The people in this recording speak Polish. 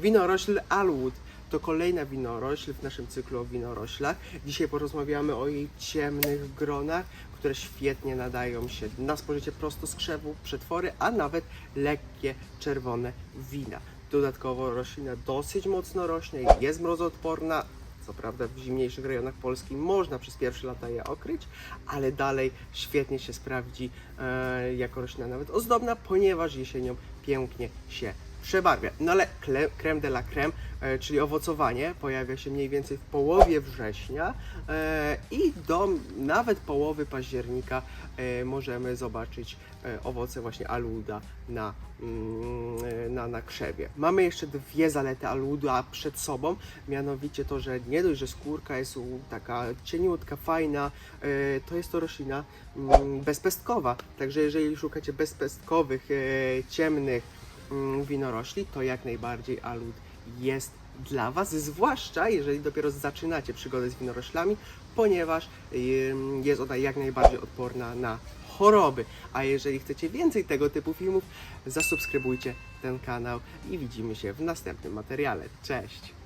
Winorośl Alwood to kolejna winorośl w naszym cyklu o winoroślach. Dzisiaj porozmawiamy o jej ciemnych gronach, które świetnie nadają się na spożycie prosto z krzewu, przetwory, a nawet lekkie czerwone wina. Dodatkowo roślina dosyć mocno rośnie, jest mrozoodporna. Co prawda w zimniejszych rejonach Polski można przez pierwsze lata je okryć, ale dalej świetnie się sprawdzi e, jako roślina nawet ozdobna, ponieważ jesienią pięknie się przebarwia. No ale creme de la creme, e, czyli owocowanie, pojawia się mniej więcej w połowie września e, i do nawet połowy października e, możemy zobaczyć owoce właśnie aluda na, mm, na, na krzewie. Mamy jeszcze dwie zalety aluda przed sobą, mianowicie to, że nie dość, że skórka jest taka cieniutka, fajna, to jest to roślina mm, bezpestkowa. Także jeżeli szukacie bezpestkowych, ciemnych winorośli, to jak najbardziej alud jest dla Was, zwłaszcza jeżeli dopiero zaczynacie przygodę z winoroślami, ponieważ jest ona jak najbardziej odporna na choroby. A jeżeli chcecie więcej tego typu filmów, zasubskrybujcie ten kanał i widzimy się w następnym materiale. Cześć!